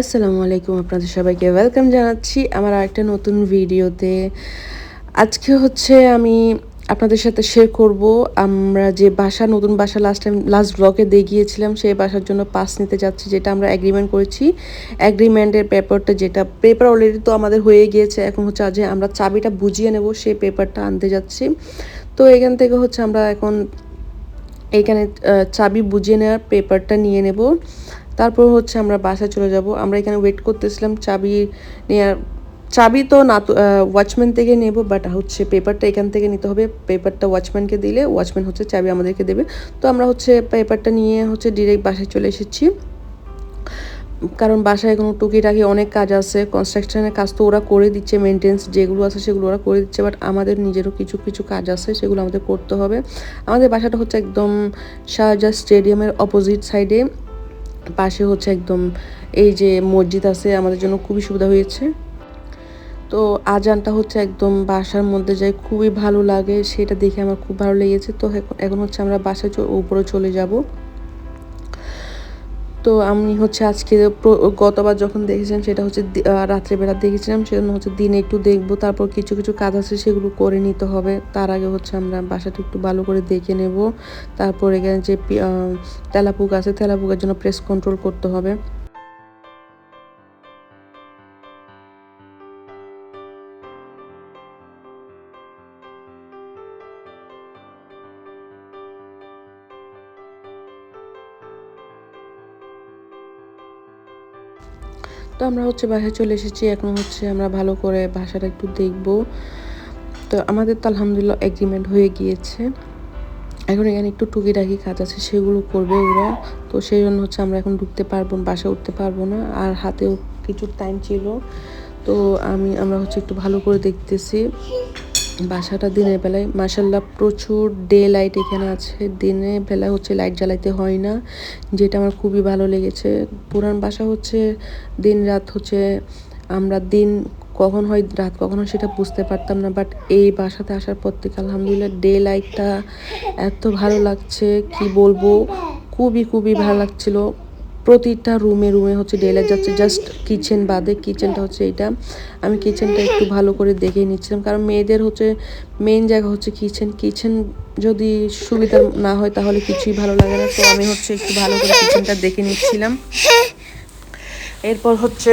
আসসালামু আলাইকুম আপনাদের সবাইকে। ওয়েলকাম জানাচ্ছি আমার আরেকটা নতুন ভিডিওতে। আজকে হচ্ছে আমি আপনাদের সাথে শেয়ার করব। আমরা যে বাসা, নতুন বাসা লাস্ট টাইম লাস্ট ব্লকে দিয়ে গিয়েছিলাম সেই বাসার জন্য পাস নিতে যাচ্ছি, যেটা আমরা অ্যাগ্রিমেন্ট করেছি। অ্যাগ্রিমেন্টের পেপারটা যেটা পেপার অলরেডি তো আমাদের হয়ে গিয়েছে। এখন হচ্ছে আজ আমরা চাবিটা বুঝিয়ে নেব, সেই পেপারটা আনতে যাচ্ছি। তো এখান থেকে হচ্ছে আমরা এখন এইখানে চাবি বুঝিয়ে নেওয়ার পেপারটা নিয়ে নেব। তারপর হচ্ছে আমরা বাসায় চলে যাব। আমরা এখানে ওয়েট করতেছিলাম, চাবি নেওয়ার চাবি তো না ওয়াচম্যান থেকে নেব বাট হচ্ছে পেপারটা এখান থেকে নিতে হবে। পেপারটা ওয়াচম্যানকে দিলে ওয়াচম্যান হচ্ছে চাবি আমাদেরকে দেবে। তো আমরা হচ্ছে পেপারটা নিয়ে হচ্ছে ডিরেক্ট বাসায় চলে এসেছি। কারণ বাসায় কোনো টুকিটাকি অনেক কাজ আছে কনস্ট্রাকশনের কাজ তো ওরা করে দিচ্ছে মেনটেন্স যেগুলো আছে সেগুলো ওরা করে দিচ্ছে বাট আমাদের নিজেরও কিছু কিছু কাজ আছে, সেগুলো আমাদের করতে হবে। আমাদের বাসাটা হচ্ছে একদম শাহজাহ স্টেডিয়ামের অপোজিট সাইডে পাশে হচ্ছে একদম এই যে মসজিদ আছে, আমাদের জন্য খুবই সুবিধা হয়েছে। তো আজানটা হচ্ছে একদম বাসার মধ্যে যাই খুবই ভালো লাগে, সেটা দেখে আমার খুব ভালো লেগেছে। তো এখন হচ্ছে আমরা বাসায় উপরে চলে যাব। তো আমি হচ্ছে আজকে গতবার যখন দেখেছিলাম সেটা হচ্ছে রাত্রেবেলা দেখেছিলাম, সেজন্য হচ্ছে দিনে একটু দেখব। তারপর কিছু কিছু কাজ আছে সেগুলো করে নিতে হবে। তার আগে হচ্ছে আমরা বাসাটা একটু ভালো করে দেখে নেব। তারপর এখানে যে তেলাপুক আছে, তেলাপুকের জন্য প্রেস কন্ট্রোল করতে হবে। তো আমরা হচ্ছে বাসায় চলে এসেছি। এখন হচ্ছে আমরা ভালো করে ভাষাটা একটু দেখব। তো আমাদের তো আলহামদুলিল্লাহ এগ্রিমেন্ট হয়ে গিয়েছে। এখন এখানে একটু টুকিটাকি কাজ আছে, সেগুলো করবে ওরা। তো সেই জন্য হচ্ছে আমরা এখন ঢুকতে পারব না বাসা উঠতে পারব না। আর হাতেও কিছু টাইম ছিল। তো আমি, আমরা হচ্ছে একটু ভালো করে দেখতেছি। বাসাটা দিনের বেলায় মাসাল্লাহ প্রচুর ডে লাইট এখানে আছে। দিনের বেলা হচ্ছে লাইট জ্বালাইতে হয় না, যেটা আমার খুবই ভালো লেগেছে। পুরান বাসা হচ্ছে দিন রাত হচ্ছে, আমরা দিন কখন হয়, রাত কখন হয় সেটা বুঝতে পারতাম না বাট এই বাসাতে আসার পর থেকে আলহামদুলিল্লাহ ডে লাইটটা এত ভালো লাগছে, কি বলব? খুবই খুবই ভালো লাগছিল। প্রতিটা রুমে রুমে হচ্ছে ডেলার যাচ্ছে। জাস্ট কিচেন বাদে কিচেনটা হচ্ছে এটা আমি কিচেনটা একটু ভালো করে দেখে নিচ্ছিলাম। কারণ মেয়েদের হচ্ছে মেন জায়গা হচ্ছে কিচেন কিচেন যদি সুবিধা না হয় তাহলে কিছুই ভালো লাগে না। তো আমি হচ্ছে একটু ভালো করে কিচেনটা দেখে নিচ্ছিলাম। এরপর হচ্ছে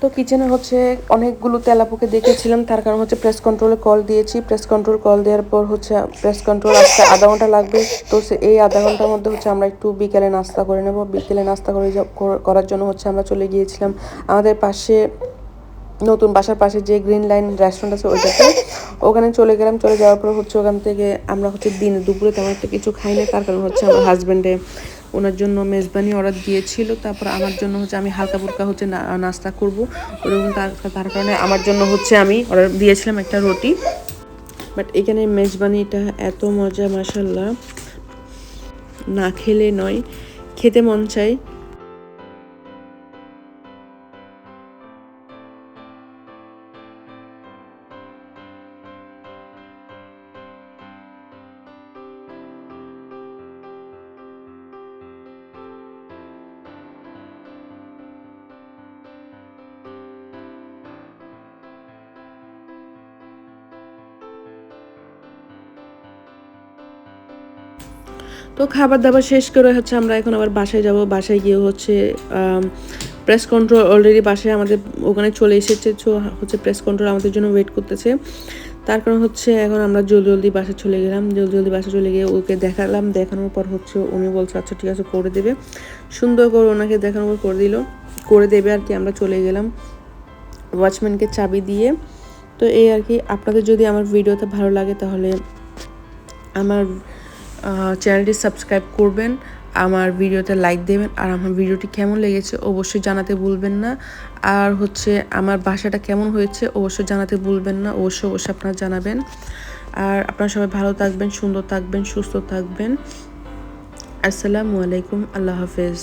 তো কিচেনে হচ্ছে অনেকগুলো তেলাপুকে দেখেছিলাম। তার কারণ হচ্ছে প্রেস কন্ট্রোলে কল দিয়েছি। প্রেস কন্ট্রোল কল দেওয়ার পর হচ্ছে প্রেস কন্ট্রোল আসতে আধা ঘণ্টা লাগবে। তো এই আধা ঘণ্টার মধ্যে হচ্ছে আমরা একটু বিকেলে নাস্তা করে নেব। বিকেলে নাস্তা করে করার জন্য হচ্ছে আমরা চলে গিয়েছিলাম আমাদের পাশে, নতুন বাসার পাশে যে গ্রিন লাইন রেস্টুরেন্ট আছে ওইটাতে। ওখানে চলে গেলাম। চলে যাওয়ার পর হচ্ছে ওখান থেকে আমরা হচ্ছে দিন দুপুরে তেমন একটা কিছু খাই না। তার কারণ হচ্ছে আমার হাজব্যান্ডে ওনার জন্য মেজবানি অর্ডার দিয়েছিল, তারপর আমার জন্য হচ্ছে আমি হালকা ফুলকা হচ্ছে নাস্তা করব। ওরকম তার কারণে আমার জন্য হচ্ছে আমি অর্ডার দিয়েছিলাম একটা রুটি। বাট এখানে মেজবানিটা এত মজা মাসাল্লাহ না খেলে নয়, খেতে মন চায়। তো খাবার দাবার শেষ করে হচ্ছে আমরা এখন আবার বাসায় যাব। বাসায় গিয়ে হচ্ছে প্রেস কন্ট্রোল অলরেডি বাসায় আমাদের ওখানে চলে এসেছে হচ্ছে প্রেস কন্ট্রোল আমাদের জন্য ওয়েট করতেছে। তার কারণ হচ্ছে এখন আমরা জলদি জলদি বাসা চলে গেলাম। জলদি জলদি বাসা চলে গিয়ে ওকে দেখালাম। দেখানোর পর হচ্ছে উনি বলছে আচ্ছা ঠিক আছে, করে দেবে। সুন্দর করে ওনাকে দেখানোর পর করে দিল, করে দেবে আর কি, আমরা চলে গেলাম। ওয়াচম্যানকে চাবি দিয়ে। তো এই আর কি, আপনাদের যদি আমার ভিডিওতে ভালো লাগে তাহলে আমার চ্যানেলটি সাবস্ক্রাইব করবেন, আমার ভিডিওতে লাইক দেবেন, আর আমার ভিডিওটি কেমন লেগেছে অবশ্যই জানাতে ভুলবেন না। আর হচ্ছে আমার বাসাটা কেমন হয়েছে অবশ্যই জানাতে ভুলবেন না, অবশ্যই অবশ্যই আপনারা জানাবেন। আর আপনারা সবাই ভালো থাকবেন, সুন্দর থাকবেন, সুস্থ থাকবেন। আসসালামু আলাইকুম, আল্লাহ হাফেজ।